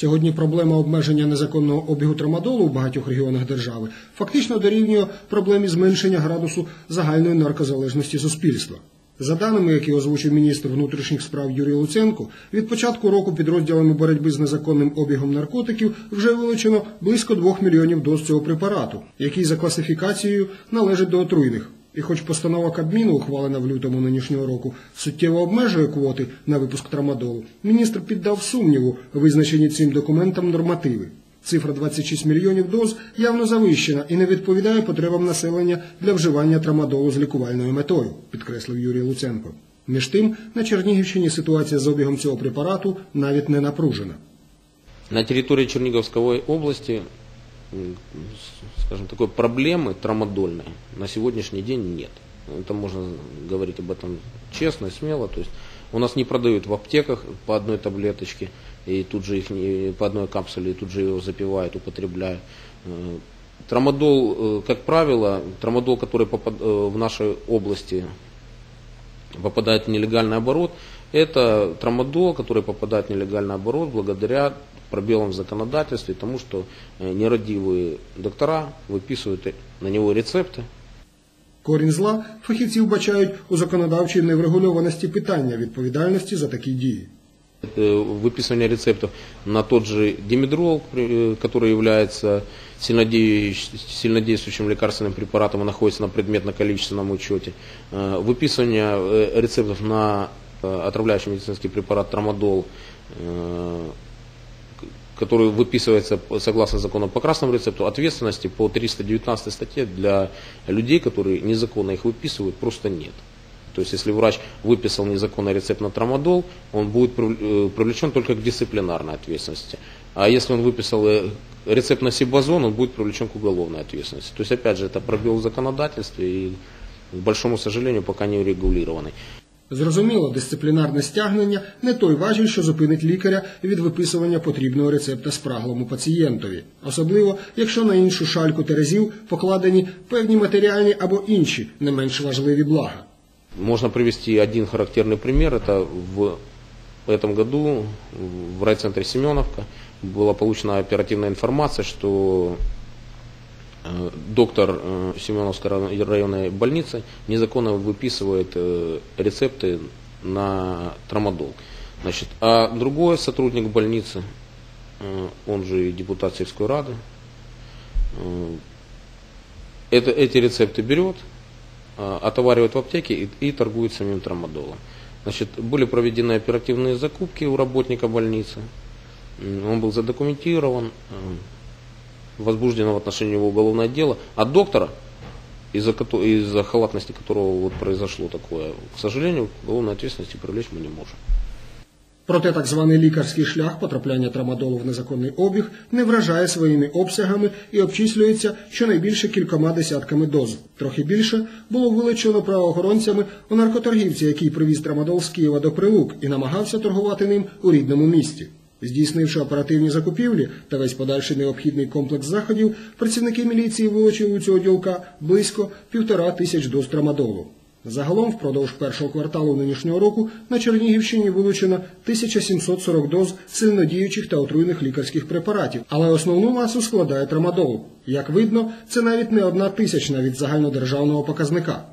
Сьогодні проблема обмеження незаконного обігу трамадолу у багатьох регіонах держави фактично дорівнює проблемі зменшення градусу загальної наркозалежності суспільства. За даними, які озвучив міністр внутрішніх справ Юрій Луценко, від початку року підрозділами боротьби з незаконним обігом наркотиків вже вилучено близько 2 мільйонів доз цього препарату, який за класифікацією належить до отруйних. І хоч постанова Кабміну, ухвалена в лютому нинішнього року, суттєво обмежує квоти на випуск трамадолу, міністр піддав сумніву визначені цим документом нормативи. Цифра 26 мільйонів доз явно завищена і не відповідає потребам населення для вживання трамадолу з лікувальною метою, підкреслив Юрій Луценко. Між тим, на Чернігівщині ситуація з обігом цього препарату навіть не напружена. На области, м, с- скажем, такой проблемы трамадольной на сегодняшний день нет. Это можно говорить об этом честно и смело. То есть у нас не продают в аптеках по одной таблеточке и тут же их не- по одной капсуле и тут же его запивают, употребляют. Э, Трамадол, э, как правило, трамадол, который попад- э, в нашей области попадает в нелегальный оборот, это трамадол, который попадает в нелегальный оборот благодаря пробелам в законодательстве, тому что э, нерадивые доктора выписывают на него рецепты, Корінь зла фахівці вбачають у законодавчій неврегульованості питання відповідальності за такі дії. э, выписывание рецептов на тот же димедрол, при- э, который является сильнодеющ- сильнодействующим лекарственным препаратом и находится на предметно-количественном учете, э, выписывание э, рецептов на э, отравляющий медицинский препарат трамадол, э, к- который выписывается согласно закону по красному рецепту, ответственности по 319 статье для людей, которые незаконно их выписывают, просто нет. То есть, если врач выписал незаконный рецепт на трамадол, он будет э, привлечен только к дисциплинарной ответственности. А если он выписал э, рецепт на сибазон, он будет привлечен к уголовной ответственности. То есть, опять же, это пробел в законодательстве и, к большому сожалению, пока не урегулированный. Зрозуміло, дисциплінарне стягнення не той важіль, що зупинить лікаря від виписування потрібного рецепта спраглому пацієнтові, особливо якщо на іншу шальку терезів покладені певні матеріальні або інші не менш важливі блага. Можно привести один характерный пример. Это в этом году в райцентре Семеновка была получена оперативная информация, что э, доктор э, Семеновской район- районной больницы незаконно выписывает э, рецепты на трамадол. Значит, а другой сотрудник больницы, э, он же депутат сельской рады, это, эти рецепты берет, отоваривает в аптеке и, и торгует самим трамадолом. Значит, были проведены оперативные закупки у работника больницы. Он был задокументирован, возбуждено в отношении него уголовное дело. А доктора, из-за, из-за халатности которого вот произошло такое, к сожалению, к уголовной ответственности привлечь мы не можем. Проте так званий лікарський шлях потрапляння трамадолу в незаконний обіг не вражає своїми обсягами і обчислюється щонайбільше кількома десятками доз. Трохи більше було вилучено правоохоронцями у наркоторгівці, який привіз трамадол з Києва до Прилук і намагався торгувати ним у рідному місті. Здійснивши оперативні закупівлі та весь подальший необхідний комплекс заходів, працівники міліції вилучили у цього ділка близько півтора тисяч доз трамадолу. Загалом впродовж першого кварталу нинішнього року на Чернігівщині вилучено 1740 доз сильнодіючих та отруйних лікарських препаратів, але основну масу складає трамадол. Як видно, це навіть не одна тисячна від загальнодержавного показника.